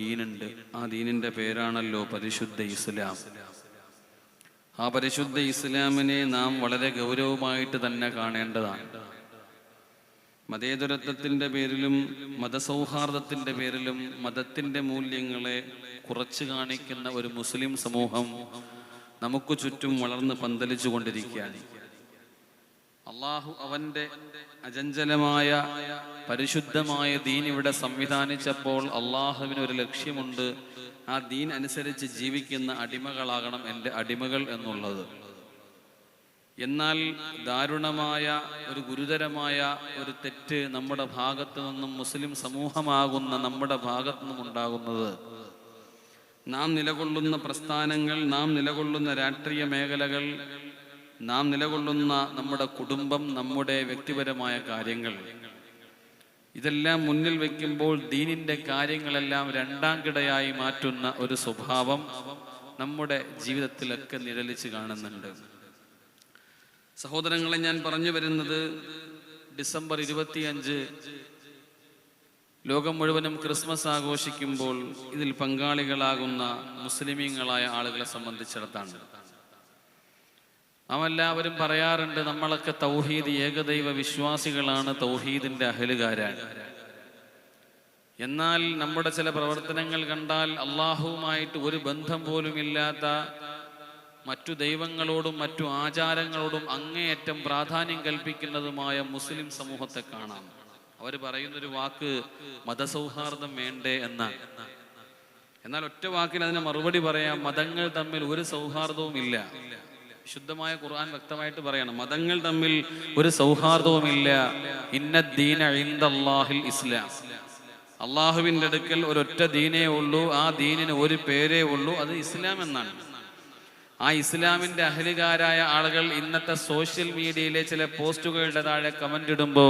ദീനുണ്ട്. ആ ദീനിന്റെ പേരാണല്ലോ പരിശുദ്ധ ഇസ്ലാം. ആ പരിശുദ്ധ ഇസ്ലാമിനെ നാം വളരെ ഗൗരവമായിട്ട് തന്നെ കാണേണ്ടതാണ്. മതേതരത്വത്തിന്റെ പേരിലും മതസൗഹാർദ്ദത്തിന്റെ പേരിലും മതത്തിന്റെ മൂല്യങ്ങളെ കുറച്ചു കാണിക്കുന്ന ഒരു മുസ്ലിം സമൂഹം നമുക്ക് ചുറ്റും വളർന്ന് പന്തലിച്ചു കൊണ്ടിരിക്കുകയാണ് അള്ളാഹു അവന്റെ അചഞ്ചലമായ പരിശുദ്ധമായ ദീൻ ഇവിടെ സംവിധാനിച്ചപ്പോൾ അള്ളാഹുവിന് ഒരു ലക്ഷ്യമുണ്ട്. ആ ദീൻ അനുസരിച്ച് ജീവിക്കുന്ന അടിമകളാകണം എന്റെ അടിമകൾ എന്നുള്ളത്. എന്നാൽ ദാരുണമായ ഒരു ഗുരുതരമായ ഒരു തെറ്റ് നമ്മുടെ ഭാഗത്തു നിന്നും മുസ്ലിം സമൂഹമാകുന്ന നമ്മുടെ ഭാഗത്തു നിന്നും ഉണ്ടാകുന്നത്. നാം നിലകൊള്ളുന്ന പ്രസ്ഥാനങ്ങൾ നാം നിലകൊള്ളുന്ന രാഷ്ട്രീയ മേഖലകൾ നാം നിലകൊള്ളുന്ന നമ്മുടെ കുടുംബം നമ്മുടെ വ്യക്തിപരമായ കാര്യങ്ങൾ. ഇതെല്ലാം മുന്നിൽ വെക്കുമ്പോൾ ദീനിന്റെ കാര്യങ്ങളെല്ലാം രണ്ടാം കിടയായി മാറ്റുന്ന ഒരു സ്വഭാവം നമ്മുടെ ജീവിതത്തിലൊക്കെ നിഴലിച്ച് കാണുന്നുണ്ട്. സഹോദരങ്ങളെ ഞാൻ പറഞ്ഞു വരുന്നത് ഡിസംബർ ഇരുപത്തിയഞ്ച് ലോകം മുഴുവനും ക്രിസ്മസ് ആഘോഷിക്കുമ്പോൾ ഇതിൽ പങ്കാളികളാകുന്ന മുസ്ലിമീങ്ങളായ ആളുകളെ സംബന്ധിച്ചിടത്താണ്. നാം എല്ലാവരും പറയാറുണ്ട് നമ്മളൊക്കെ തൗഹീദ് ഏകദൈവ വിശ്വാസികളാണ് തൗഹീദിന്റെ അഹലുകാരാണ്. എന്നാൽ നമ്മുടെ ചില പ്രവർത്തനങ്ങൾ കണ്ടാൽ അള്ളാഹുവുമായിട്ട് ഒരു ബന്ധം പോലും ഇല്ലാത്ത മറ്റു ദൈവങ്ങളോടും മറ്റു ആചാരങ്ങളോടും അങ്ങേയറ്റം പ്രാധാന്യം കൽപ്പിക്കുന്നതുമായ മുസ്ലിം സമൂഹത്തെ കാണാം. അവർ പറയുന്നൊരു വാക്ക് മതസൗഹാർദ്ദം വേണ്ടേ എന്ന എന്നാൽ ഒറ്റ വാക്കിൽ അതിന് മറുപടി പറയാം മതങ്ങൾ തമ്മിൽ ഒരു സൗഹാർദ്ദവും ഇല്ല ശുദ്ധമായ ഖുർആൻ വ്യക്തമായിട്ട് പറയണം. മതങ്ങൾ തമ്മിൽ ഒരു സൗഹാർദ്ദവുമില്ല. ഇന്നദ്ദീന ഇസ്ലാം. അള്ളാഹുവിന്റെ അടുക്കൽ ഒരൊറ്റ ദീനേ ഉള്ളൂ. ആ ദീനിന് ഒരു പേരേ ഉള്ളൂ. അത് ഇസ്ലാം എന്നാണ്. ആ ഇസ്ലാമിന്റെ അഹലുകാരായ ആളുകൾ ഇന്നത്തെ സോഷ്യൽ മീഡിയയിലെ ചില പോസ്റ്റുകളുടെ താഴെ കമന്റ് ഇടുമ്പോ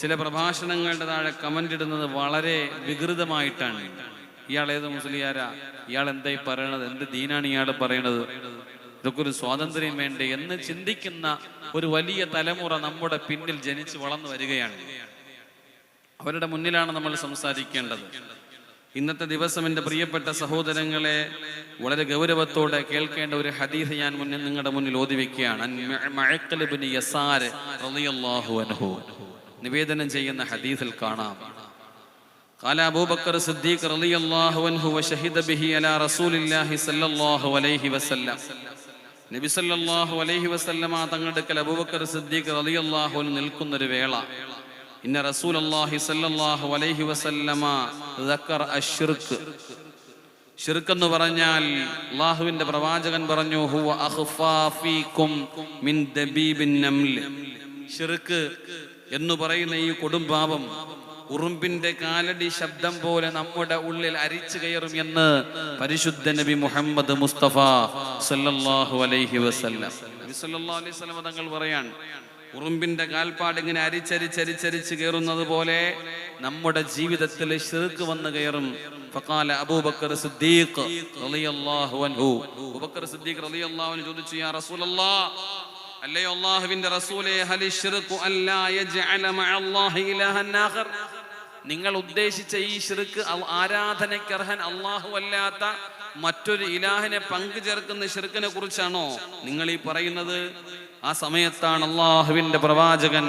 ചില പ്രഭാഷണങ്ങളുടെ താഴെ കമന്റ് ഇടുന്നത് വളരെ വികൃതമായിട്ടാണ്. ഇയാൾ ഏത് മുസ്ലിയാരാ? ഇയാൾ എന്തായി പറയണത്? എന്ത് ദീനാണ് ഇയാൾ പറയണത്? ഇതൊക്കെ ഒരു സ്വാതന്ത്ര്യം വേണ്ടേ എന്ന് ചിന്തിക്കുന്ന ഒരു വലിയ തലമുറ നമ്മുടെ പിന്നിൽ ജനിച്ചു വളർന്നു വരികയാണ് അവരുടെ മുന്നിലാണ് നമ്മൾ സംസാരിക്കേണ്ടത് ഇന്നത്തെ ദിവസം എൻ്റെ പ്രിയപ്പെട്ട സഹോദരങ്ങളെ വളരെ ഗൗരവത്തോടെ കേൾക്കേണ്ട ഒരു ഹദീസ് ഞാൻ മുന്നിൽ നിങ്ങളുടെ മുന്നിൽ ഓതി വെക്കുകയാണ് അൻ മഅഖൽ ഇബ്നു യസാർ റളിയല്ലാഹു അൻഹു നിവേദനം ചെയ്യുന്ന ഹദീസിൽ കാണാം قال أبو بكر الصديق رضي الله عنه وشهد به على رسول الله صلى الله عليه وسلم നബി സല്ലല്ലാഹു അലൈഹി വസല്ലമ തങ്ങളുടെ അബൂബക്കർ സിദ്ദീഖ് റളിയല്ലാഹു നിൽക്കുന്ന ഒരു വേള. ഇന്ന റസൂലല്ലാഹി സല്ലല്ലാഹു അലൈഹി വസല്ലമ അശ്ശിർക്ക് ഷിർക്ക് എന്ന് പറഞ്ഞാൽ അള്ളാഹുവിന്റെ പ്രവാചകൻ പറഞ്ഞു ഹുവ അഹ്ഫാഫീകും മിൻ ദബീബിൻ നംൽ. ഷിർക്ക് എന്ന് പറയുന്ന ഈ കൊടുംപാപം ഉറുമ്പിന്റെ കാലടി ശബ്ദം പോലെ നമ്മുടെ ഉള്ളിൽ അരിച്ചു കയറും എന്ന് പരിശുദ്ധ നബി മുഹമ്മദ് മുസ്തഫ സല്ലല്ലാഹു അലൈഹി വസല്ലം. നബി അലൈഹി തങ്ങൾ പറയാൻ ഉറുമ്പിന്റെ കാൽപ്പാട് ഇങ്ങനെ അരിച്ചരിച്ചരിച്ചരിച്ച് കയറുന്നത് പോലെ നമ്മുടെ ജീവിതത്തിൽ ഷിർക്ക് വന്ന് കയറും. ഫഖാല അബൂബക്കർ സിദ്ദീഖ് റളിയല്ലാഹു അൻഹു. സിദ്ദീഖ് റളിയല്ലാഹു അൻഹു അല്ലയോ അല്ലാഹുവിന്റെ റസൂലേ ഹലി ഷിർക്കു അല്ലാ യജ്അല മഅ അല്ലാഹി ഇലാഹൻ ആഖർ? നിങ്ങൾ ഉദ്ദേശിച്ച ഈ ഷിർക്ക് ആരാധനയ്ക്ക് അർഹൻ അല്ലാഹു അല്ലാത്ത മറ്റൊരു ഇലാഹിനെ പങ്കു ചേർക്കുന്ന ഷിർക്കിനെ കുറിച്ചാണോ നിങ്ങൾ ഈ പറയുന്നത്? ആ സമയത്താണ് അള്ളാഹുവിന്റെ പ്രവാചകൻ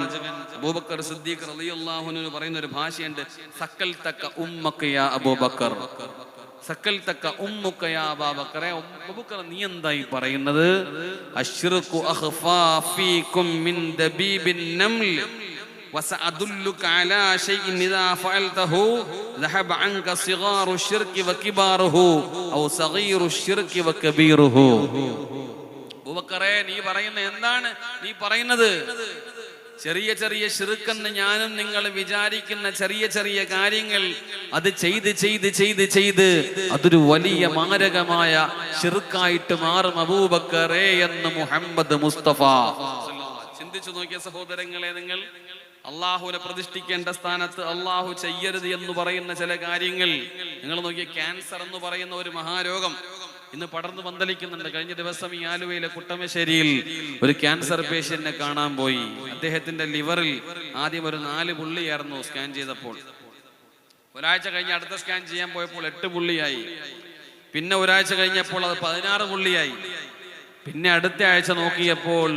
അബൂബക്കർ സിദ്ദീഖ് റളിയല്ലാഹുവിന് പറയുന്ന ഒരു ഭാഷയുണ്ട് സക്കൽ തക്ക ഉമ്മക്കയ അബൂബക്കർ. സക്കൽ തക്ക ഉമ്മുക്കയ നീ എന്തായി പറയുന്നത്? അഷ്റുഖു അഖ്ഫാ ഫീകും മിൻ ദബീബിൻ നംൽ. وسأدلك على شيء إذا فعلته ذهب عنك صغار الشرك وكباره أو صغير الشرك وكبيره ബുബക്കറെ നീ പറയുന്ന എന്താണ് നീ പറയുന്നത് ചെറിയ ചെറിയ ഷിറുക്കെന്ന് ഞാനും നിങ്ങൾ വിചാരിക്കുന്ന ചെറിയ ചെറിയ കാര്യങ്ങൾ അത് ചെയ്ത് ചെയ്ത് ചെയ്ത് ചെയ്ത് അതൊരു വലിയ മാരകമായ ഷിറുക്കായിട്ട് മാറും അബൂബക്കറേ എന്ന് മുഹമ്മദ് മുസ്തഫ ചിന്തിച്ചു നോക്കിയ സഹോദരങ്ങളെ നിങ്ങൾ അള്ളാഹുവിനെ പ്രതിഷ്ഠിക്കേണ്ട സ്ഥാനത്ത് അള്ളാഹു ചെയ്യരുത് എന്ന് പറയുന്ന ചില കാര്യങ്ങൾ. നിങ്ങൾ നോക്കിയ ക്യാൻസർ എന്ന് പറയുന്ന ഒരു മഹാരോഗം ഇന്ന് പടർന്നു പന്തലിക്കുന്നുണ്ട്. കഴിഞ്ഞ ദിവസം ഈ ആലുവയിലെ കുട്ടമശ്ശേരിയിൽ ഒരു ക്യാൻസർ പേഷ്യന്റിനെ കാണാൻ പോയി. അദ്ദേഹത്തിന്റെ ലിവറിൽ ആദ്യം ഒരു നാല് പുള്ളിയായിരുന്നു സ്കാൻ ചെയ്തപ്പോൾ. ഒരാഴ്ച കഴിഞ്ഞ് അടുത്ത സ്കാൻ ചെയ്യാൻ പോയപ്പോൾ എട്ട് പുള്ളിയായി. പിന്നെ ഒരാഴ്ച കഴിഞ്ഞപ്പോൾ അത് പതിനാറ് പുള്ളിയായി. പിന്നെ അടുത്ത ആഴ്ച നോക്കിയപ്പോൾ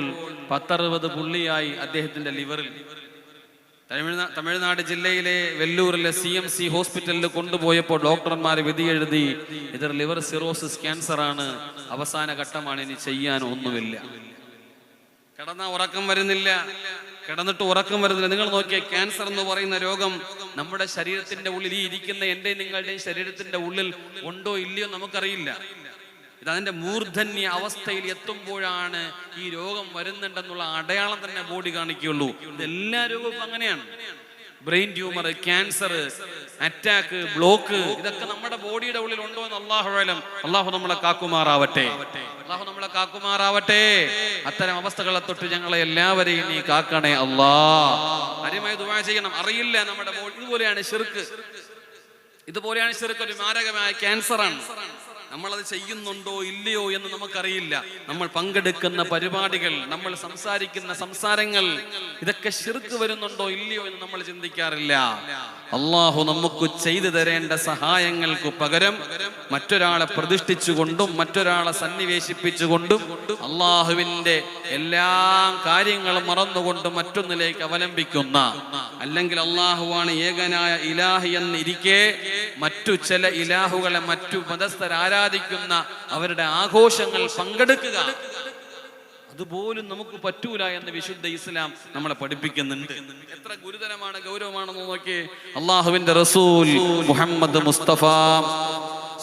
പത്തറുപത് പുള്ളിയായി അദ്ദേഹത്തിന്റെ ലിവറിൽ. തമിഴ്നാ- തമിഴ്നാട് ജില്ലയിലെ വെല്ലൂരിലെ സി എം സി ഹോസ്പിറ്റലിൽ കൊണ്ടുപോയപ്പോൾ ഡോക്ടർമാർ വിധി എഴുതി ഇത് ലിവർ സിറോസിസ് ക്യാൻസർ ആണ് അവസാന ഘട്ടമാണ് ഇനി ചെയ്യാൻ ഒന്നുമില്ല. കിടന്ന ഉറക്കം വരുന്നില്ല. കിടന്നിട്ട് ഉറക്കം വരുന്നില്ല. നിങ്ങൾ നോക്കിയ ക്യാൻസർ എന്ന് പറയുന്ന രോഗം നമ്മുടെ ശരീരത്തിന്റെ ഉള്ളിൽ ഈ ഇരിക്കുന്ന എന്റെയും നിങ്ങളുടെയും ശരീരത്തിന്റെ ഉള്ളിൽ ഉണ്ടോ ഇല്ലയോ നമുക്കറിയില്ല. ഇത് അതിന്റെ മൂർധന്യ അവസ്ഥയിൽ എത്തുമ്പോഴാണ് ഈ രോഗം വരുന്നുണ്ടെന്നുള്ള അടയാളം തന്നെ ബോഡി കാണിക്കുകയുള്ളൂ. ഇത് എല്ലാ രോഗവും അങ്ങനെയാണ്. Brain tumour cancer attack block ഇതൊക്കെ നമ്മുടെ ബോഡിയുടെ ഉള്ളിൽ ഉണ്ടോ എന്ന് അള്ളാഹു ആലം അള്ളാഹു നമ്മളെ കാക്കുമാറാവട്ടെ. അള്ളാഹു നമ്മളെ കാക്കുമാറാവട്ടെ. അത്തരം അവസ്ഥകളെ തൊട്ട് ഞങ്ങളെ എല്ലാവരെയും നീ കാക്കണേ അള്ളാ കാര്യമായി ദുബായ ചെയ്യണം. അറിയില്ല നമ്മുടെ ഇതുപോലെയാണ് ഷിർക്ക് ഇതുപോലെയാണ് ഷിർക്ക് ഒരു മാരകമായ ക്യാൻസറാണ്. നമ്മളത് ചെയ്യുന്നുണ്ടോ ഇല്ലയോ എന്ന് നമുക്കറിയില്ല. നമ്മൾ പങ്കെടുക്കുന്ന പരിപാടികൾ നമ്മൾ സംസാരിക്കുന്ന സംസാരങ്ങൾ ഇതൊക്കെ ശിർക്ക് വരുന്നുണ്ടോ ഇല്ലയോ എന്ന് നമ്മൾ ചിന്തിക്കാറില്ല. അള്ളാഹു നമുക്ക് ചെയ്തു തരേണ്ട സഹായങ്ങൾക്ക് പകരം മറ്റൊരാളെ പ്രതിഷ്ഠിച്ചുകൊണ്ടും മറ്റൊരാളെ സന്നിവേശിപ്പിച്ചുകൊണ്ടും അള്ളാഹുവിന്റെ എല്ലാ കാര്യങ്ങളും മറന്നുകൊണ്ട് മറ്റൊന്നിലേക്ക് അവലംബിക്കുന്ന അല്ലെങ്കിൽ അള്ളാഹുവാണ് ഏകനായ ഇലാഹി എന്നിരിക്കെ മറ്റു ചില ഇലാഹുകളെ മറ്റു മതസ്ഥർ ആരാധിക്കുന്ന അവരുടെ ആഘോഷങ്ങൾ പങ്കെടുക്കുക. അതുപോലും നമുക്ക് പറ്റൂല എന്ന് വിശുദ്ധ ഇസ്ലാം നമ്മളെ പഠിപ്പിക്കുന്നുണ്ട്. എത്ര ഗുരുതരമാണ് ഗൗരവമാണെന്ന് നോക്കിയേ. അള്ളാഹുവിന്റെ റസൂൽ മുഹമ്മദ് മുസ്തഫ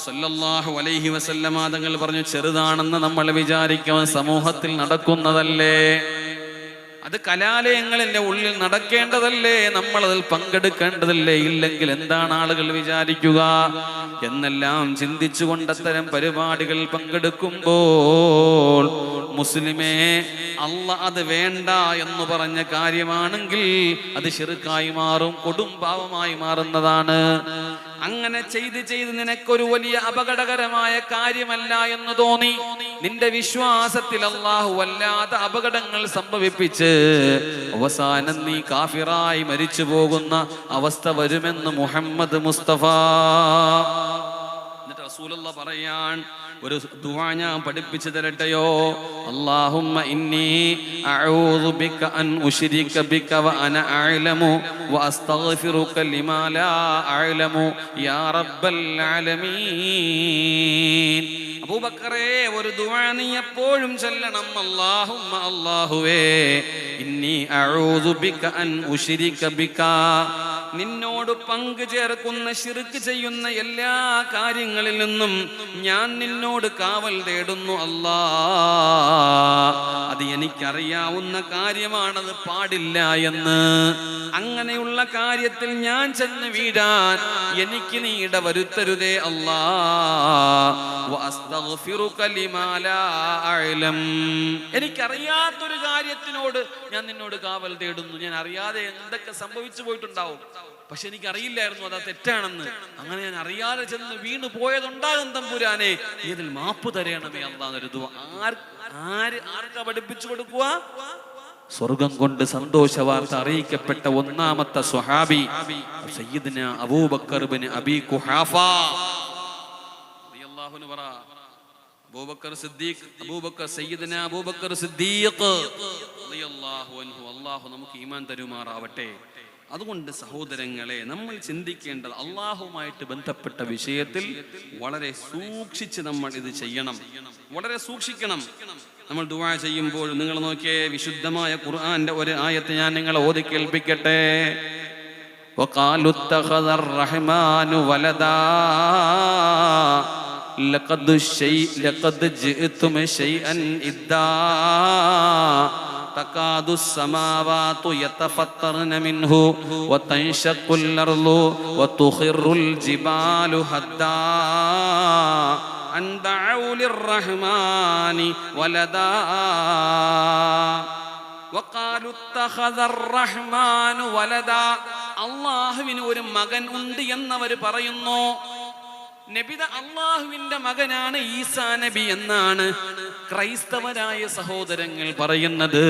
സല്ലല്ലാഹു അലൈഹി വസല്ലമ തങ്ങൾ പറഞ്ഞു ചെറുതാണെന്ന് നമ്മൾ വിചാരിക്കാൻ സമൂഹത്തിൽ നടക്കുന്നതല്ലേ? അത് കലാലയങ്ങളിലെ ഉള്ളിൽ നടക്കേണ്ടതല്ലേ? നമ്മൾ അതിൽ പങ്കെടുക്കേണ്ടതല്ലേ? ഇല്ലെങ്കിൽ എന്താണ് ആളുകൾ വിചാരിക്കുക? എന്നെല്ലാം ചിന്തിച്ചുകൊണ്ട് അത്തരം പരിപാടികൾ പങ്കെടുക്കുമ്പോൾ മുസ്ലിമേ അല്ല അത് വേണ്ട എന്ന് പറഞ്ഞ കാര്യമാണെങ്കിൽ അത് ചെറുക്കായി മാറും കൊടും പാവമായി മാറുന്നതാണ്. അങ്ങനെ ചെയ്ത് ചെയ്ത് നിനക്കൊരു വലിയ അപകടകരമായ കാര്യമല്ല എന്ന് തോന്നി. നിന്റെ വിശ്വാസത്തിൽ അള്ളാഹു വല്ലാത്ത അപകടങ്ങൾ സംഭവിപ്പിച്ച് അവസാനം നീ കാഫിറായി മരിച്ചു പോകുന്ന അവസ്ഥ വരുമെന്ന് മുഹമ്മദ് മുസ്തഫ. എന്നിട്ട് റസൂലുള്ള പറയാൻ ഒരു ദുആ ഞാൻ പഠിപ്പിച്ചു തരട്ടെയോ? അല്ലാഹുമ്മ ഇന്നി അഊദു ബിക അൻ ബിക വ അന വ ലിമാ ലാ യാ റബ്ബൽ ആലമീൻ. അബൂബക്കറേ ഒരു ദുആ ചൊല്ലണം. അല്ലാഹുവേ ഇന്നി അഊദു ബിക അൻ ബിക നിന്നോട് പങ്കു ചേർക്കുന്ന ശിർക്ക് ചെയ്യുന്ന എല്ലാ കാര്യങ്ങളിൽ നിന്നും ഞാൻ നിന്നോട് കാവൽ തേടുന്നു അല്ലാ. അത് എനിക്കറിയാവുന്ന കാര്യമാണത് പാടില്ല എന്ന്. അങ്ങനെയുള്ള കാര്യത്തിൽ ഞാൻ ചെന്ന് വീടാൻ എനിക്ക് നീ ഇട വരുത്തരുതേ അല്ലാ. എനിക്കറിയാത്തൊരു കാര്യത്തിനോട് ഞാൻ നിന്നോട് കാവൽ തേടുന്നു. ഞാൻ അറിയാതെ എന്തൊക്കെ സംഭവിച്ചു പോയിട്ടുണ്ടാവും. പക്ഷെ എനിക്ക് അറിയില്ലായിരുന്നു അത് തെറ്റാണെന്ന്. അങ്ങനെ ഞാൻ അറിയാതെ ചെന്ന് വീണ് പോയതുണ്ടാകും തമ്പുരാനെ. ഇതിൽ മാപ്പ് തരയണമേ അല്ലാന്നൊരു ആര് ആർക്കാ പഠിപ്പിച്ചു കൊടുക്കുക സ്വർഗം കൊണ്ട് സന്തോഷ വാർത്ത അറിയിക്കപ്പെട്ട ഒന്നാമത്തെ സുഹാബി സയ്യിദിന അബൂബക്കർ ബിൻ അബി കുഹാഫ. പറ അബൂബക്കർ സിദ്ദീഖ് അബൂബക്കർ സയ്യിദ്ന അബൂബക്കർ സിദ്ദീഖ്. അല്ലാഹു നമുക്ക് ഈമാൻ തരുമാറാവട്ടെ. അതുകൊണ്ട് സഹോദരങ്ങളെ നമ്മൾ ചിന്തിക്കേണ്ടത് അള്ളാഹുമായിട്ട് ബന്ധപ്പെട്ട വിഷയത്തിൽ വളരെ സൂക്ഷിച്ച് നമ്മൾ ഇത് ചെയ്യണം. വളരെ സൂക്ഷിക്കണം. നമ്മൾ ദുവാ ചെയ്യുമ്പോൾ നിങ്ങൾ നോക്കിയേ വിശുദ്ധമായ ഖുർആന്റെ ഒരു ആയത്ത് ഞാൻ നിങ്ങളെ ഓതി കേൾപ്പിക്കട്ടെ. ലഖദ് ലഖദ് ജിഅ്തും ഇദ്ദാ. شيء لقد جئتم شيئا إدا تكاد السماوات يتفطرن منه وتنشق الأرض وتخر الجبال هدا أن دعوا للرحمن ولدا വഖാലു ഇത്തഖദ അർറഹ്മാനു വലദാ. അള്ളാഹുവിന് ഒരു മകൻ ഉണ്ട് എന്നവർ പറയുന്നു നബിത അള്ളാഹുവിന്റെ മകനാണ് ഈസാ നബി എന്നാണ് ക്രൈസ്തവരായ സഹോദരങ്ങൾ പറയുന്നത്.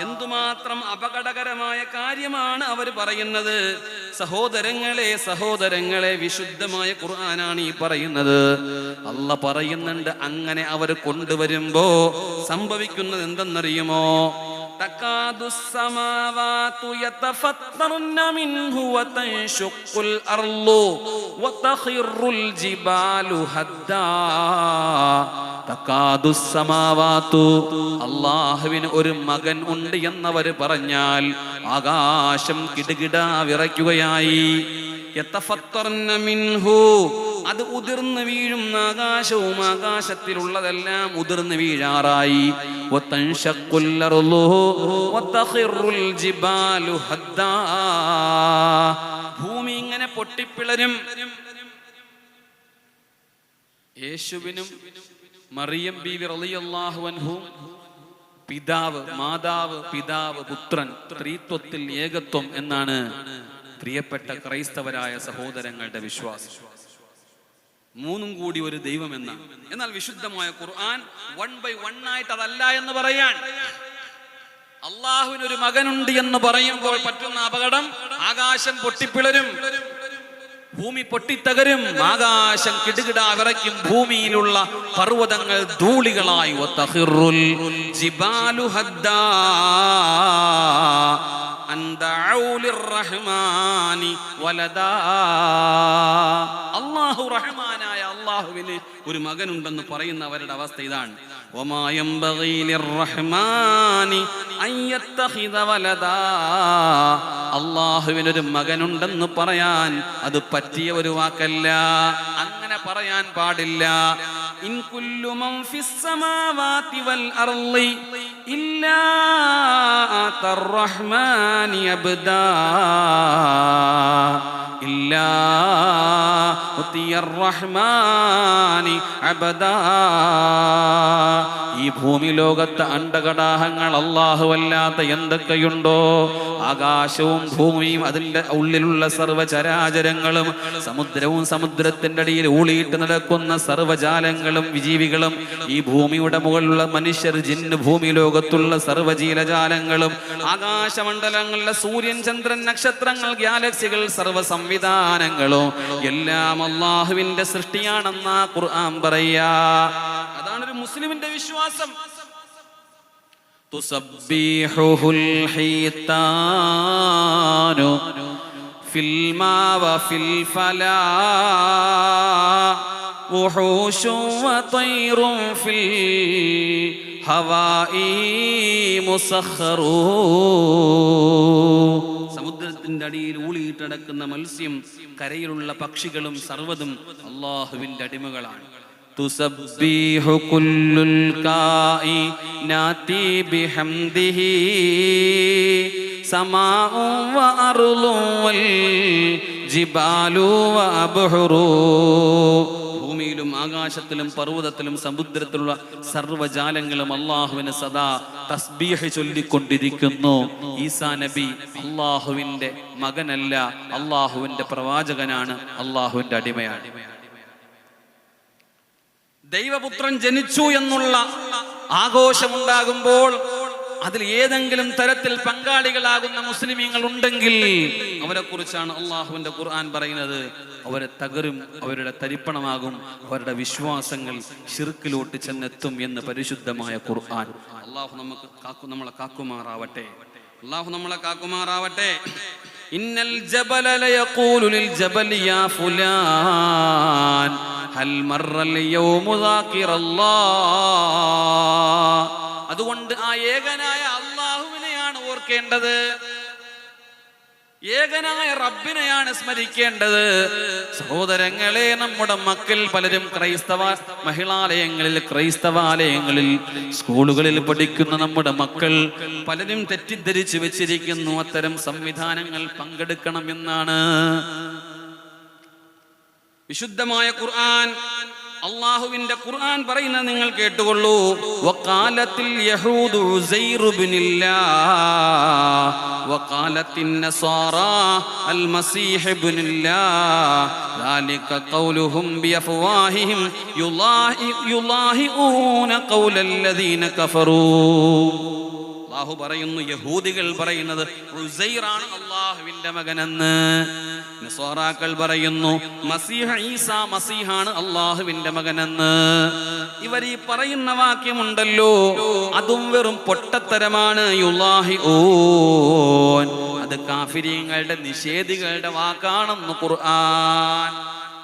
എന്തുമാത്രം അപകടകരമായ കാര്യമാണ് അവർ പറയുന്നത്. സഹോദരങ്ങളെ സഹോദരങ്ങളെ വിശുദ്ധമായ ഖുർആനാണ് ഈ പറയുന്നത്. അല്ല പറയുന്നുണ്ട് അങ്ങനെ അവർ കൊണ്ടുവരുമ്പോ സംഭവിക്കുന്നത് എന്തെന്നറിയുമോ? تكاد السماوات يتفطرن منه وتنشق الأرض وتخر الجبال هدا തക്കാദു സമാവാത്തു അള്ളാഹുവിന് ഒരു മകൻ ഉണ്ട് എന്നവർ പറഞ്ഞാൽ ആകാശം കിടുകിട വിറയ്ക്കുകയായി യതഫത്തർന മിൻഹു അത് ഉതിർന്നു വീഴുന്ന ആകാശവും ആകാശത്തിലുള്ളതെല്ലാം ഉതിർന്നു വീഴാറായി. ഭൂമി ഇങ്ങനെ പൊട്ടിപ്പിളരും. യേശുവിനും മറിയം ബീവി റളിയല്ലാഹു പിതാവ് മാതാവ് പിതാവ് പുത്രൻ സ്ത്രീത്വത്തിൽ ഏകത്വം എന്നാണ് പ്രിയപ്പെട്ട ക്രൈസ്തവരായ സഹോദരങ്ങളുടെ വിശ്വാസം. മൂന്നും കൂടി ഒരു ദൈവമെന്ന. എന്ന എന്നാൽ വിശുദ്ധമായ ഖുർആൻ വൺ ബൈ വൺ ആയിട്ട് അതല്ല എന്ന് പറയാൻ. അള്ളാഹുവിന് ഒരു മകനുണ്ട് എന്ന് പറയുമ്പോൾ പറ്റുന്ന അപകടം ആകാശം പൊട്ടിപ്പിളരും ഭൂമി പൊട്ടിത്തകരും ആകാശം കിടുകിട വിറയ്ക്കും ഭൂമിയിലുള്ള പർവതങ്ങൾ ധൂളികളായി. അള്ളാഹു ജിബാലു അല്ലാഹുവിന് ഒരു മകനുണ്ടെന്ന് പറയുന്നവരുടെ അവസ്ഥ ഇതാണ്. അള്ളാഹുവിനൊരു മകനുണ്ടെന്ന് പറയാൻ അത് പറ്റിയ ഒരു വാക്കല്ല. അങ്ങനെ പറയാൻ പാടില്ല. ഇൻ കുല്ലു മൻ ഫിസ് വൽ അർളി ഇല്ലാ ഇല്ലാ ഈ ഭൂമി ലോകത്ത് അണ്ടകടാഹങ്ങൾ അല്ലാഹുവല്ലാത്ത എന്തൊക്കെയുണ്ടോ? ആകാശവും ഭൂമിയും അതിന്റെ ഉള്ളിലുള്ള സർവചരാചരങ്ങളും സമുദ്രവും സമുദ്രത്തിന്റെ അടിയിൽ ഊളിയിട്ട് നടക്കുന്ന സർവജാലങ്ങളും ജീവികളും ഈ ഭൂമിയുടെ മുകളിലുള്ള മനുഷ്യർ ജിന്ന് ഭൂമി ലോകത്തുള്ള സർവജീലജാലങ്ങളും ആകാശമണ്ഡലങ്ങളിലെ സൂര്യൻ ചന്ദ്രൻ നക്ഷത്രങ്ങൾ ഗാലക്സികൾ സർവ സംവിധാനങ്ങളും എല്ലാം അള്ളാഹുവിന്റെ സൃഷ്ടിയാണെന്ന ഖുർആൻ പറയാ. അതാണ് ഒരു മുസ്ലിമിന്റെ വിശ്വാസം. تسبيحه الحيتان في الماء وفي الفلا وحوش وطير في الهواء مسخر സമുദ്രത്തിന്റെ അടിയിൽ ഊളിയിട്ടടക്കുന്ന മത്സ്യം കരയിലുള്ള പക്ഷികളും സർവ്വതും അള്ളാഹുവിന്റെ അടിമകളാണ് تسبيح كل الكائنات بحمده سماء وأرض والجبال وأبحر ഭൂമിയിലും ആകാശത്തിലും പർവ്വതത്തിലും സമുദ്രത്തിലുള്ള സർവ്വജാലങ്ങളും അള്ളാഹുവിന് സദാ തസ്ബീഹ് ചൊല്ലിക്കൊണ്ടിരിക്കുന്നു ഈസാ നബി അള്ളാഹുവിന്റെ മകനല്ല അള്ളാഹുവിന്റെ പ്രവാചകനാണ് അള്ളാഹുവിന്റെ അടിമയാണ് ദൈവപുത്രൻ ജനിച്ചു എന്നുള്ള ആഘോഷമുണ്ടാകുമ്പോൾ അതിൽ ഏതെങ്കിലും തരത്തിൽ പങ്കാളികളാകുന്ന മുസ്ലിമീങ്ങൾ ഉണ്ടെങ്കിൽ അവരെ കുറിച്ചാണ് അള്ളാഹുവിന്റെ ഖുർആൻ പറയുന്നത്. അവരെ തകരും അവരുടെ തരിപ്പണമാകും അവരുടെ വിശ്വാസങ്ങൾ ഷിർക്കിലോട്ട് ചെന്നെത്തും എന്ന് പരിശുദ്ധമായ ഖുർആൻ. അള്ളാഹു നമുക്ക് കാക്കു നമ്മളെ കാക്കുമാറാവട്ടെ. അള്ളാഹു നമ്മളെ കാക്കുമാറാവട്ടെ. ഇന്നൽ ജബല ലയഖൂലു ലിൽ ജബലി ഫുലാൻ. ഹൽ അതുകൊണ്ട് ആ ഏകനായ അള്ളാഹുവിനെയാണ് ഓർക്കേണ്ടത്. ഏകനായ റബ്ബിനെയാണ് സ്മരിക്കേണ്ടത്. സഹോദരങ്ങളെ നമ്മുടെ മക്കൾ പലരും ക്രൈസ്തവ മഹിളാലയങ്ങളിൽ ക്രൈസ്തവാലയങ്ങളിൽ സ്കൂളുകളിൽ പഠിക്കുന്ന നമ്മുടെ മക്കൾ പലരും തെറ്റിദ്ധരിച്ചു വെച്ചിരിക്കുന്നു. അത്തരം സംവിധാനങ്ങൾ പങ്കെടുക്കണം എന്നാണ് വിശുദ്ധമായ ഖുർആൻ അള്ളാഹുവിന്റെ ഖുർആൻ പറയുന്നത് നിങ്ങൾ കേട്ടുകൊള്ളൂ വഖാലത്തിൽ യഹൂദു ഉസൈറു ഇബ്നില്ലാഹ് വഖാലത്തിൻ നസാറാ അൽ മസീഹ് ഇബ്നില്ലാഹ് ذلك قولهم بأفواههم يضاهئ- يضاهئون قول الذين كفروا അള്ളാഹു പറയുന്നു യഹൂദികൾ പറയുന്നത് അള്ളാഹുവിന്റെ മകനെന്ന്. നസ്വാറാക്കൾ പറയുന്നു മസീഹ ഈസ മസീഹാണ് അള്ളാഹുവിന്റെ മകനെന്ന്. ഇവർ ഈ പറയുന്ന വാക്യമുണ്ടല്ലോ അതും വെറും പൊട്ടത്തരമാണ്. യുല്ലാഹി ഓൻ അത് കാഫിര്യങ്ങളുടെ നിഷേധികളുടെ വാക്കാണെന്ന് ഖുർആൻ.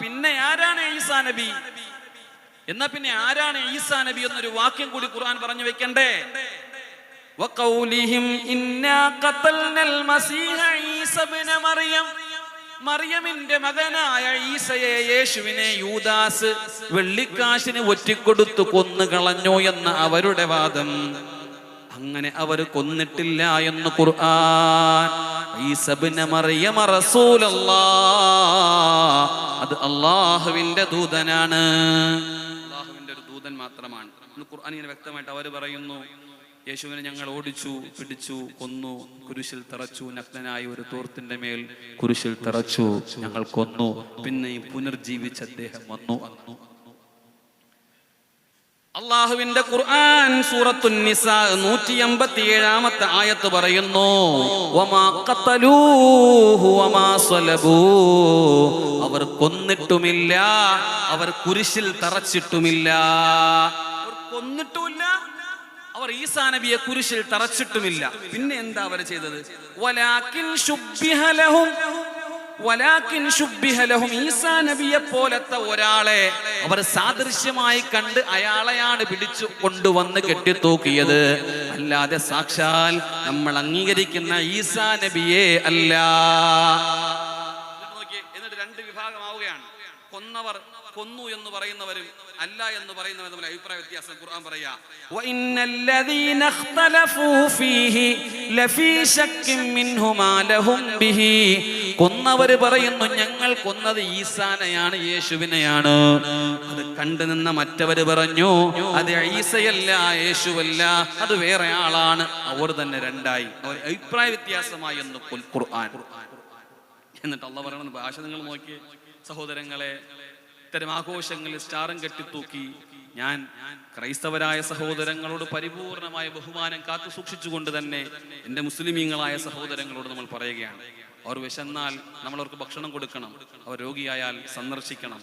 പിന്നെ ആരാണ് ഈസാ നബി? എന്നാ പിന്നെ ആരാണ് ഈസാ നബി എന്നൊരു വാക്യം കൂടി ഖുർആൻ പറഞ്ഞു വെക്കണ്ടേ? മറിയമിന്റെ മകനായ ഈസയെ യേശുവിനെ യൂദാസ് വെള്ളിക്കാശിന് ഒറ്റിക്കൊടുത്തു കൊന്നു കളഞ്ഞു എന്ന അവരുടെ വാദം. അങ്ങനെ അവർ കൊന്നിട്ടില്ല എന്ന് ഖുർആൻ. മറിയമ അത് അള്ളാഹുവിന്റെ ദൂതനാണ്. അള്ളാഹുവിന്റെ ഒരു ദൂതൻ മാത്രമാണ്. ഖുർആൻ ഇങ്ങനെ വ്യക്തമായിട്ട് അവർ പറയുന്നു. യേശുവിനെ ഞങ്ങൾ ഓടിച്ചു പിടിച്ചു കൊന്നു കുരിശിൽ തറച്ചു. നഗ്നനായ ഒരു തോർത്തിന്റെ മേൽ കുരിശിൽ തറച്ചു. ഞങ്ങൾ കൊന്നു. പിന്നെ പുനർജീവിച്ച അദ്ദേഹം വന്നു. അള്ളാഹുവിന്റെ ഖുർആൻ സൂറത്തു നിസാ നൂറ്റി എൺപത്തി ഏഴാമത്തെ ആയത്ത് പറയുന്നു. അവർ കൊന്നിട്ടുമില്ല അവർ കുരിശിൽ തറച്ചിട്ടുമില്ല. കൊന്നിട്ടുമില്ല അവർ ഈസാ നബിയെ കുരിശിൽ തറച്ചിട്ടുമില്ല. പിന്നെ എന്താ അവർ ചെയ്തത്? ഈസാ നബിയെ പോലത്തെ ഒരാളെ അവർ സാദൃശ്യമായി കണ്ട് അയാളെയാണ് പിടിച്ചു കൊണ്ടുവന്ന് കെട്ടിത്തൂക്കിയത്. അല്ലാതെ സാക്ഷാൽ നമ്മൾ അംഗീകരിക്കുന്ന ഈസാ നബിയെ അല്ല. എന്നിട്ട് രണ്ട് വിഭാഗമാവുകയാണ്. കൊന്നവർ കൊന്നു എന്ന് പറയുന്നവരും അല്ല എന്ന് പറയുന്നവർ തമ്മിൽ അഭിപ്രായ വ്യത്യാസം ഖുർആൻ പറയാ. വഇന്നല്ലദീന അഖ്തലഫു ഫീഹി ലഫീ ശക്കിൻ മിൻഹു ലഹും ബിഹി. കൊന്നവർ പറയുന്നു ഞങ്ങൾ കൊന്നത് ഈസാനെയാണ് യേശുവിനെയാണ്. അത് കണ്ടു നിന്ന മറ്റവർ പറഞ്ഞു അത് ഈസയല്ല യേശുവല്ല അത് വേറെ ആളാണ്. അവർ തന്നെ രണ്ടായി. അവർ അഭിപ്രായ വ്യത്യാസമായി എന്ന് ഖുർആൻ. എന്നിട്ട് അള്ള ഭാഷ നിങ്ങൾ നോക്കി. സഹോദരങ്ങളെ ഇത്തരം ആഘോഷങ്ങളിൽ സ്റ്റാറും കെട്ടിത്തൂക്കി ഞാൻ ക്രൈസ്തവരായ സഹോദരങ്ങളോട് പരിപൂർണമായ ബഹുമാനം കാത്തു സൂക്ഷിച്ചുകൊണ്ട് തന്നെ എന്റെ മുസ്ലിമീങ്ങളായ സഹോദരങ്ങളോട് നമ്മൾ പറയുകയാണ്. അവർ വിശന്നാൽ നമ്മൾ അവർക്ക് ഭക്ഷണം കൊടുക്കണം. അവർ രോഗിയായാൽ സന്ദർശിക്കണം.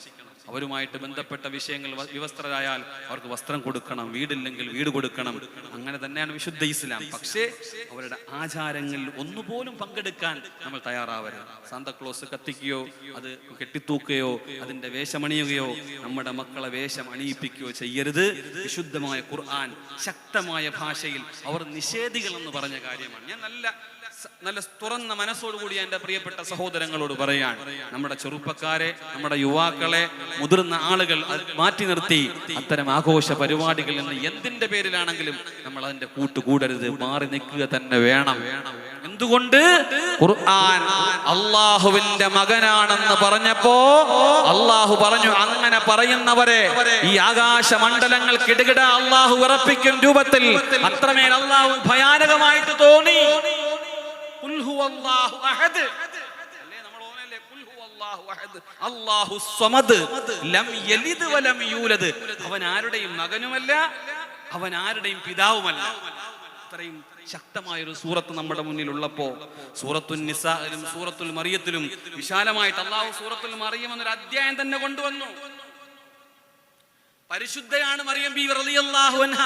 അവരുമായിട്ട് ബന്ധപ്പെട്ട വിഷയങ്ങൾ വിവസ്ത്രരായാൽ അവർക്ക് വസ്ത്രം കൊടുക്കണം വീടില്ലെങ്കിൽ വീട് കൊടുക്കണം. അങ്ങനെ തന്നെയാണ് വിശുദ്ധ ഇസ്ലാം. പക്ഷേ അവരുടെ ആചാരങ്ങളിൽ ഒന്നുപോലും പങ്കെടുക്കാൻ നമ്മൾ തയ്യാറാവരുത്. സാന്തക്ലോസ് കത്തിക്കുകയോ അത് കെട്ടിത്തൂക്കുകയോ അതിന്റെ വേഷമണിയുകയോ നമ്മുടെ മക്കളെ വേഷം അണിയിപ്പിക്കുകയോ ചെയ്യരുത്. വിശുദ്ധമായ ഖുർആൻ ശക്തമായ ഭാഷയിൽ അവർ നിഷേധികൾ എന്ന് പറഞ്ഞ കാര്യമാണ്. ഞാൻ നല്ല നല്ല തുറന്ന മനസ്സോടുകൂടി എന്റെ പ്രിയപ്പെട്ട സഹോദരങ്ങളോട് പറയാൻ. നമ്മുടെ ചെറുപ്പക്കാരെ നമ്മുടെ യുവാക്കളെ മുതിർന്ന ആളുകൾ മാറ്റി നിർത്തി. അത്തരം ആഘോഷ പരിപാടികൾ എന്ന് എന്തിന്റെ പേരിലാണെങ്കിലും നമ്മൾ അതിന്റെ കൂട്ടുകൂടരുത്. മാറി നിൽക്കുക തന്നെ വേണം. എന്തുകൊണ്ട്? ഖുർആൻ അള്ളാഹുവിന്റെ മകനാണെന്ന് പറഞ്ഞപ്പോ അള്ളാഹു പറഞ്ഞു അങ്ങനെ പറയുന്നവരെ ഈ ആകാശ മണ്ഡലങ്ങൾ കിടുകിട അള്ളാഹു ഉറപ്പിക്കും രൂപത്തിൽ. അത്രമേൽ അള്ളാഹു ഭയാനകമായിട്ട് തോന്നി. അവൻ ആരുടെയും മകനുമല്ല അവൻ ആരുടെയും പിതാവുമല്ല. അത്രയും ശക്തമായ ഒരു സൂറത്ത് നമ്മുടെ മുന്നിൽ ഉള്ളപ്പോ സൂറത്തുൽ നിസായിലും സൂറത്തുൽ മറിയത്തിലും വിശാലമായിട്ട് അള്ളാഹു സൂറത്തുൽ മറിയം എന്നൊരു അധ്യായം തന്നെ കൊണ്ടുവന്നു. പരിശുദ്ധയാണ് മറിയം ബി റളിയല്ലാഹു അൻഹ.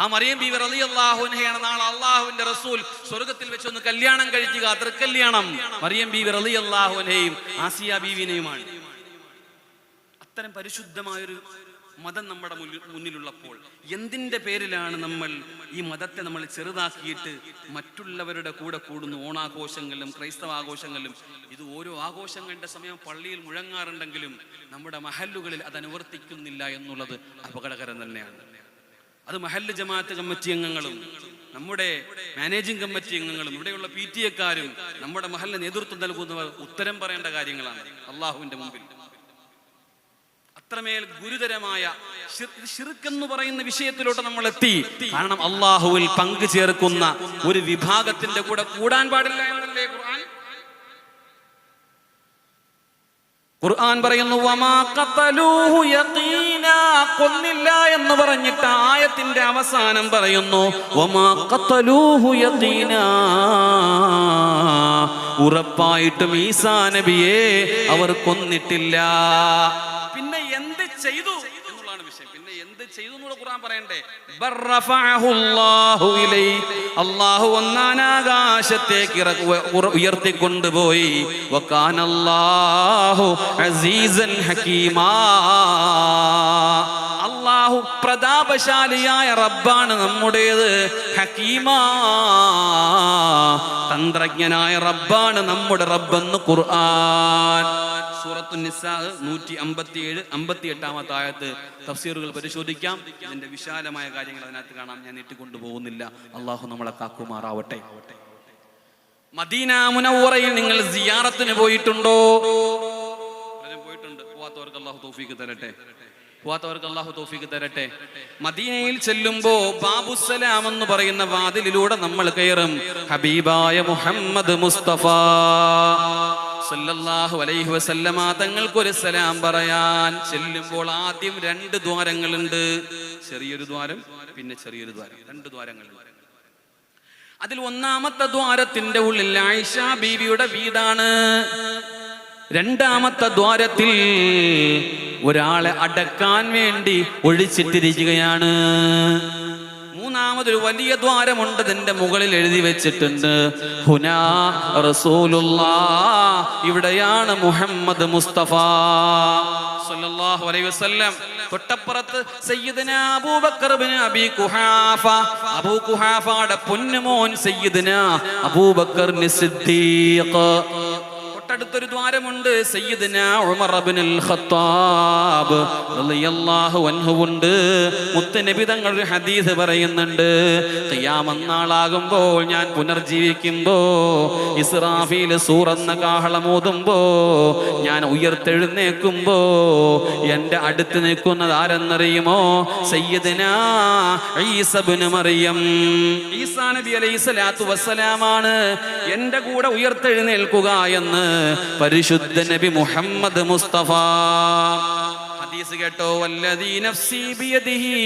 ആ മറിയം ബീവി റളിയല്ലാഹു അള്ളാഹുനെയാണ് നാളെ അള്ളാഹുവിന്റെ റസൂൽ സ്വർഗത്തിൽ വെച്ചൊന്ന് കല്യാണം കഴിക്കുക തൃക്കല്യാണം മറിയം ബീവി റളിയല്ലാഹു അള്ളാഹുനെയും ആസിയ ബീവിനെയുമാണ്. അത്തരം പരിശുദ്ധമായൊരു മതം നമ്മുടെ മുന്നിലുള്ളപ്പോൾ എന്തിന്റെ പേരിലാണ് നമ്മൾ ഈ മതത്തെ നമ്മൾ ചെറുതാക്കിയിട്ട് മറ്റുള്ളവരുടെ കൂടെ കൂടുന്നു? ഓണാഘോഷങ്ങളിലും ക്രൈസ്തവ ആഘോഷങ്ങളിലും ഇത് ഓരോ ആഘോഷങ്ങളുടെ സമയം പള്ളിയിൽ മുഴങ്ങാറുണ്ടെങ്കിലും നമ്മുടെ മഹല്ലുകളിൽ അത് അനുവർത്തിക്കുന്നില്ല എന്നുള്ളത് അപകടകരം തന്നെയാണ്. അത് മഹല്ല് ജമാഅത്ത് കമ്മിറ്റി അംഗങ്ങളും നമ്മുടെ മാനേജിംഗ് കമ്മിറ്റി അംഗങ്ങളും ഇവിടെയുള്ള പി ടി എക്കാരും നമ്മുടെ മഹല്ല നേതൃത്വം നൽകുന്നവർ ഉത്തരം പറയേണ്ട കാര്യങ്ങളാണ് അള്ളാഹുവിന്റെ മുമ്പിൽ. അത്രമേൽ ഗുരുതരമായ എന്ന് പറയുന്ന വിഷയത്തിലോട്ട് നമ്മൾ എത്തി. കാരണം അള്ളാഹുവിൽ പങ്കു ചേർക്കുന്ന ഒരു വിഭാഗത്തിന്റെ കൂടെ കൂടാൻ പാടില്ല എന്നല്ലേ ഖുർആൻ ഖുർആൻ പറയുന്നു വമാ ഖതലൂഹു യഖീന യതീന കൊന്നില്ല എന്ന് പറഞ്ഞിട്ട് ആയത്തിന്റെ അവസാനം പറയുന്നു വമാ ഖതലൂഹു യഖീന ഉറപ്പായിട്ടും ഈസാ നബിയെ അവർ കൊന്നിട്ടില്ല. പിന്നെ എന്ത് ചെയ്തു? എന്നുള്ളതാണ് വിഷയം. പിന്നെ എന്ത് ചെയ്തു എന്നുള്ള ഖുർആൻ പറയണ്ടേ? അല്ലാഹു ഒന്നാനാകാശത്തേക്ക് ഉയർത്തിക്കൊണ്ടുപോയി. അള്ളാഹു പ്രതാപശാലിയായ റബ്ബാണ് നമ്മുടേത്. ഹക്കീമാ. തന്ത്രജ്ഞനായ റബ്ബാണ് നമ്മുടെ റബ്ബെന്ന് ഖുർആൻ. സൂറത്തു നിസാ നൂറ്റി അമ്പത്തി ഏഴ് അമ്പത്തി എട്ടാമത്തെ ആയത്ത് തഫ്സീറുകൾ പരിശോധിക്കാം. ഇതിന്റെ വിശാലമായ കാര്യങ്ങൾ അതിനകത്ത് കാണാം. ഞാൻ നീട്ടിക്കൊണ്ടു പോകുന്നില്ല അള്ളാഹു നമ്മളെ കാക്കുമാറാവട്ടെ. മദീന മുനവറയിൽ നിങ്ങൾ സിയാറത്തിന് പോയിട്ടുണ്ടോ? പോയിട്ടുണ്ട്? പോവാത്തവർക്ക് അള്ളാഹു തൗഫീക്ക് തരട്ടെ. പോവാത്തവർക്ക് അള്ളാഹു തോഫിക്ക് തരട്ടെ. മദീനയിൽ ചെല്ലുമ്പോ ബാബുസലാം എന്ന് പറയുന്ന വാതിലിലൂടെ നമ്മൾ കയറും. ഹബീബായ മുഹമ്മദ് മുസ്തഫ സല്ലല്ലാഹു അലൈഹി വസല്ലമ തങ്ങൾക്കൊരു സലാം പറയാൻ ചെല്ലുമ്പോൾ ആദ്യം രണ്ട് ദ്വാരങ്ങളുണ്ട്. ചെറിയൊരു ദ്വാരം പിന്നെ ചെറിയൊരു ദ്വാരം. രണ്ട് ദ്വാരങ്ങളുണ്ട്. അതിൽ ഒന്നാമത്തെ ദ്വാരത്തിന്റെ ഉള്ളിൽ ആയിഷ ബീവിയുടെ വീടാണ്. രണ്ടാമത്തെ ദ്വാരത്തിൽ ഒരാളെ അടക്കാൻ വേണ്ടി ഒഴിച്ചിട്ടിരിക്കുകയാണ്. മൂന്നാമതൊരു വലിയ ദ്വാരമുണ്ട് അതിന്റെ മുകളിൽ എഴുതി വെച്ചിട്ടുണ്ട്. ഹുനാ റസൂലുള്ള ഇവിടെയാണ് മുഹമ്മദ് മുസ്തഫ. സല്ലല്ലാഹു അലൈഹി വസല്ലം തൊട്ടപ്പുറത്ത് സയ്യിദന Abu Bakr bin Abi Quhafa. Abu കുഹാഫയുടെ പൊന്നുമോൻ സയ്യിദന അബൂബക്കർ സിദ്ദീഖ്. തൊട്ടടുത്തൊരു ദ്വാരമുണ്ട്. സയ്യിദന ഉമർ ഖത്താബ് റളിയല്ലാഹു അൻഹു ഉണ്ട് മുത്തനബി തങ്ങൾ ഒരു ഹദീസ് പറയുന്നുണ്ട്. ഖിയാമത്ത് നാളാകുമ്പോൾ ഞാൻ പുനർജീവിക്കുമ്പോ ഇസ്രാഫീൽ സൂറന്ന കാഹളമോതുമ്പോ ഞാൻ ഉയർത്തെഴുന്നേക്കുമ്പോ എന്റെ അടുത്ത് നിൽക്കുന്നത് ആരെന്നറിയുമോ? സയ്യിദന ഈസ ഇബ്നു മറിയം. ഈസാ നബി അലൈഹി സ്വലാത്തു വസ്സലാമാണ് എന്റെ കൂടെ ഉയർത്തെഴുന്നേൽക്കുക എന്ന് പരിശുദ്ധ നബി മുഹമ്മദ് മുസ്തഫ. ഹദീസ് കേട്ടോ വല്ലദീ നഫ്സി ബിയദിഹി.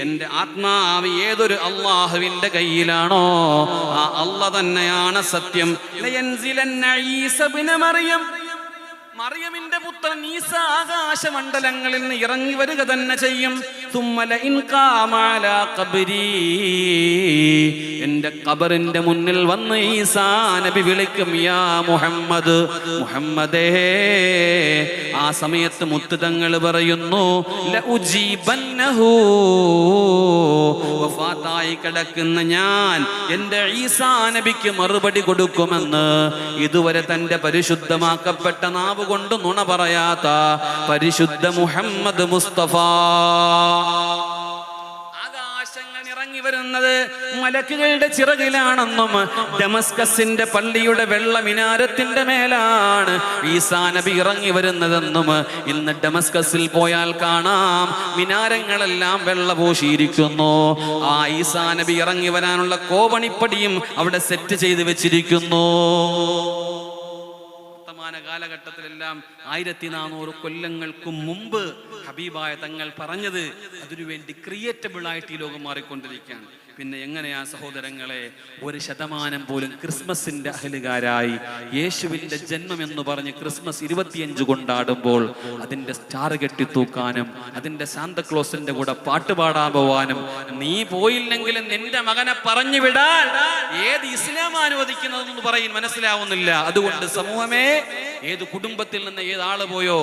എന്റെ ആത്മാവ് ഏതൊരു അള്ളാഹുവിന്റെ കയ്യിലാണോ ആ അല്ല തന്നെയാണ് സത്യം. ലയൻസിലന്ന ഈസ മറിയം. മറിയമിന്റെ പുത്രൻ ഈസ ആകാശമണ്ഡലങ്ങളിൽ നിന്ന് ഇറങ്ങി വരിക തന്നെ ചെയ്യും. തുമ്മല ഇൻകാമാല കബരി. എന്റെ കബറിന്റെ മുന്നിൽ വന്ന് ഈസാ നബി വിളിക്കും യാ മുഹമ്മദ് മുഹമ്മദേ. ആ സമയത്ത് മുത്തുതങ്ങൾ പറയുന്നു ായി കിടക്കുന്ന ഞാൻ എന്റെ ഈസാ നബിക്ക് മറുപടി കൊടുക്കുമെന്ന്. ഇതുവരെ തന്റെ പരിശുദ്ധമാക്കപ്പെട്ട നാവ് കൊണ്ട് നുണ പറയാത്ത പരിശുദ്ധ മുഹമ്മദ് മുസ്തഫ. വരുന്നത് മലക്കുകളുടെ ചിറകിലാണെന്നും ഡമസ്കസിന്റെ പള്ളിയുടെ വെള്ള മിനാരത്തിന്റെ മേലാണ് ഈസാ നബി ഇറങ്ങി വരുന്നതെന്നും ഇന്ന് ഡമസ്കസിൽ പോയാൽ കാണാം. മിനാരങ്ങളെല്ലാം വെള്ള പൂശിയിരിക്കുന്നു ആ ഈസാ നബി ഇറങ്ങി വരാനുള്ള കോവണിപ്പടിയും അവിടെ സെറ്റ് ചെയ്ത് വെച്ചിരിക്കുന്നു. വർത്തമാന കാലഘട്ടത്തിലെല്ലാം ആയിരത്തി നാനൂറ് കൊല്ലങ്ങൾക്ക് മുമ്പ് ഹബീബായ തങ്ങൾ പറഞ്ഞത് അതിനുവേണ്ടി ക്രിയേറ്റബിൾ ആയിട്ട് ഈ ലോകം മാറിക്കൊണ്ടിരിക്കുകയാണ്. പിന്നെ എങ്ങനെയാ സഹോദരങ്ങളെ ഒരു ശതമാനം പോലും ക്രിസ്മസിന്റെ അഹലുകാരായി യേശുവിന്റെ ജന്മം എന്ന് പറഞ്ഞ് ക്രിസ്മസ് ഇരുപത്തിയഞ്ച് കൊണ്ടാടുമ്പോൾ അതിന്റെ സ്റ്റാർ കെട്ടി തൂക്കാനും അതിന്റെ സാന്തക്ലോസിന്റെ കൂടെ പാട്ട് പാടാൻ പോവാനും നീ പോയില്ലെങ്കിലും നിന്റെ മകനെ പറഞ്ഞു വിടാൻ ഏത് ഇസ്ലാം അനുവദിക്കുന്നതെന്ന് പറയും മനസ്സിലാവുന്നില്ല. അതുകൊണ്ട് സമൂഹമേ ഏത് കുടുംബത്തിൽ നിന്ന് ഏത് ആൾ പോയോ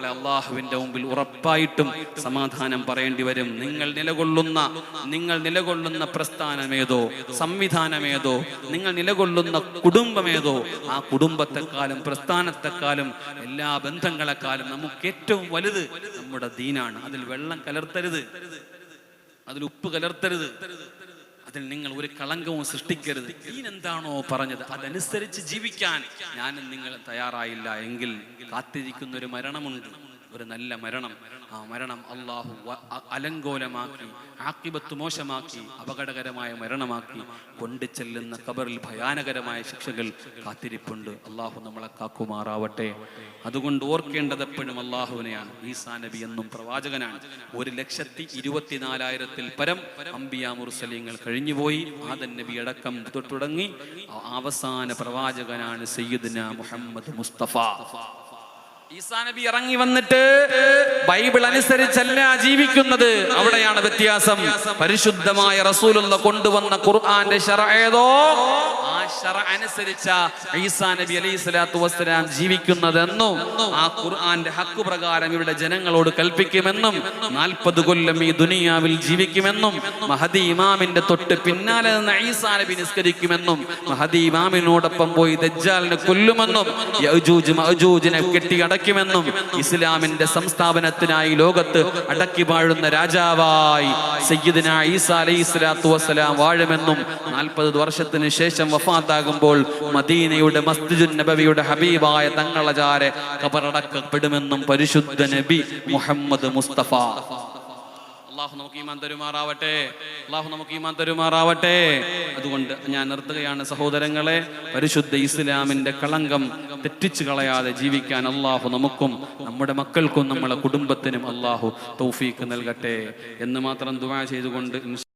നാളെ അള്ളാഹുവിന്റെ മുമ്പിൽ ഉറപ്പായിട്ടും സമാധാനം പറയേണ്ടി വരും. നിങ്ങൾ നിലകൊള്ളുന്ന നിങ്ങൾ നിലകൊള്ളുന്ന പ്രസ്ഥാനമേതോ സംവിധാനമേതോ നിങ്ങൾ നിലകൊള്ളുന്ന കുടുംബമേതോ ആ കുടുംബത്തെക്കാളും പ്രസ്ഥാനത്തെക്കാളും എല്ലാ ബന്ധങ്ങളെക്കാളും നമുക്ക് ഏറ്റവും വലുത് നമ്മുടെ ദീനാണ്. അതിൽ വെള്ളം കലർത്തരുത്. അതിൽ ഉപ്പ് കലർത്തരുത്. അതിൽ നിങ്ങൾ ഒരു കളങ്കവും സൃഷ്ടിക്കരുത്. എന്താണോ പറഞ്ഞത് അതനുസരിച്ച് ജീവിക്കാൻ. ഞാനും നിങ്ങൾ തയ്യാറായില്ല. എങ്കിൽ കാത്തിരിക്കുന്ന ഒരു മരണമുണ്ട്. ഒരു നല്ല മരണം. ആ മരണം അള്ളാഹു അലങ്കോലമാക്കി ആക്കിബത്ത് മോശമാക്കി അപകടകരമായ മരണമാക്കി കൊണ്ടു ചെല്ലുന്ന കബറിൽ ഭയാനകരമായ ശിക്ഷകൾ കാത്തിരിപ്പുണ്ട്. അള്ളാഹു നമ്മളെ കാക്കുമാറാവട്ടെ. അതുകൊണ്ട് ഓർക്കേണ്ടത് എപ്പോഴും അള്ളാഹുവിനെയാണ് ഈസാ നബി എന്നും പ്രവാചകനാണ്. ഒരു ലക്ഷത്തി ഇരുപത്തിനാലായിരത്തിൽ പരം അംബിയ മുർസലിങ്ങൾ കഴിഞ്ഞുപോയി. ആദൻ നബി അടക്കം തുടങ്ങി അവസാന പ്രവാചകനാണ് സയ്യിദ്ന മുഹമ്മദ് മുസ്തഫ. ഈസാ നബി ഇറങ്ങി വന്നിട്ട് ബൈബിൾ അനുസരിച്ചല്ല ജീവിക്കുന്നത്. അവിടെയാണ് വ്യത്യാസം. പരിശുദ്ധമായ റസൂലുള്ള കൊണ്ടുവന്ന ഖുർആന്റെ ശറ ഏതോ? ആ ശറ അനുസരിച്ച ഈസാ നബി അലൈഹി സ്വലാത്തു വസ്സലാം ജീവിക്കുന്നതെന്നും ആ ഖുർആന്റെ ഹക്ക് പ്രകാരം ഇവിടെ ജനങ്ങളോട് കൽപ്പിക്കുമെന്നും നാൽപ്പത് കൊല്ലം ഈ ദുനിയാവിൽ ജീവിക്കുമെന്നും മഹദി ഇമാമിന്റെ തൊട്ട് പിന്നാലെ നിന്ന് ഈസാ നബി നിസ്കരിക്കുമെന്നും മഹദി ഇമാമിനോടൊപ്പം പോയി ദജ്ജാലിനെ കൊല്ലുമെന്നും യഅജൂജ് മഅജൂജിനെ കെട്ടിയടക്കുമെന്നും ഇസ്ലാമിന്റെ സംസ്ഥാപനത്തിനായി ലോകത്ത് അടക്കി വാഴുന്ന രാജാവായി സയ്യിദിന ഈസാ അലൈഹി സ്വലാത്തു വസ്സലാം വാഴുമെന്നും നാൽപ്പത് വർഷത്തിന് ശേഷം വഫാത്താകുമ്പോൾ മദീനയുടെ മസ്ജിദുൻ നബവിയുടെ ഹബീബായ തങ്ങളജാരെ കബറടക്കപ്പെടുമെന്നും പരിശുദ്ധ നബി മുഹമ്മദ് മുസ്തഫ. അള്ളാഹു നമുക്ക് ഈമാൻ തരുമാറാവട്ടെ. അള്ളാഹു നമുക്ക് ഈമാൻ തരുമാറാവട്ടെ. അതുകൊണ്ട് ഞാൻ നിർത്തുകയാണ് സഹോദരങ്ങളെ പരിശുദ്ധ ഇസ്ലാമിന്റെ കളങ്കം തെറ്റിച്ചു കളയാതെ ജീവിക്കാൻ അള്ളാഹു നമുക്കും നമ്മുടെ മക്കൾക്കും നമ്മളെ കുടുംബത്തിനും അള്ളാഹു തൗഫീക്ക് നൽകട്ടെ എന്ന് മാത്രം ദുആ ചെയ്തുകൊണ്ട്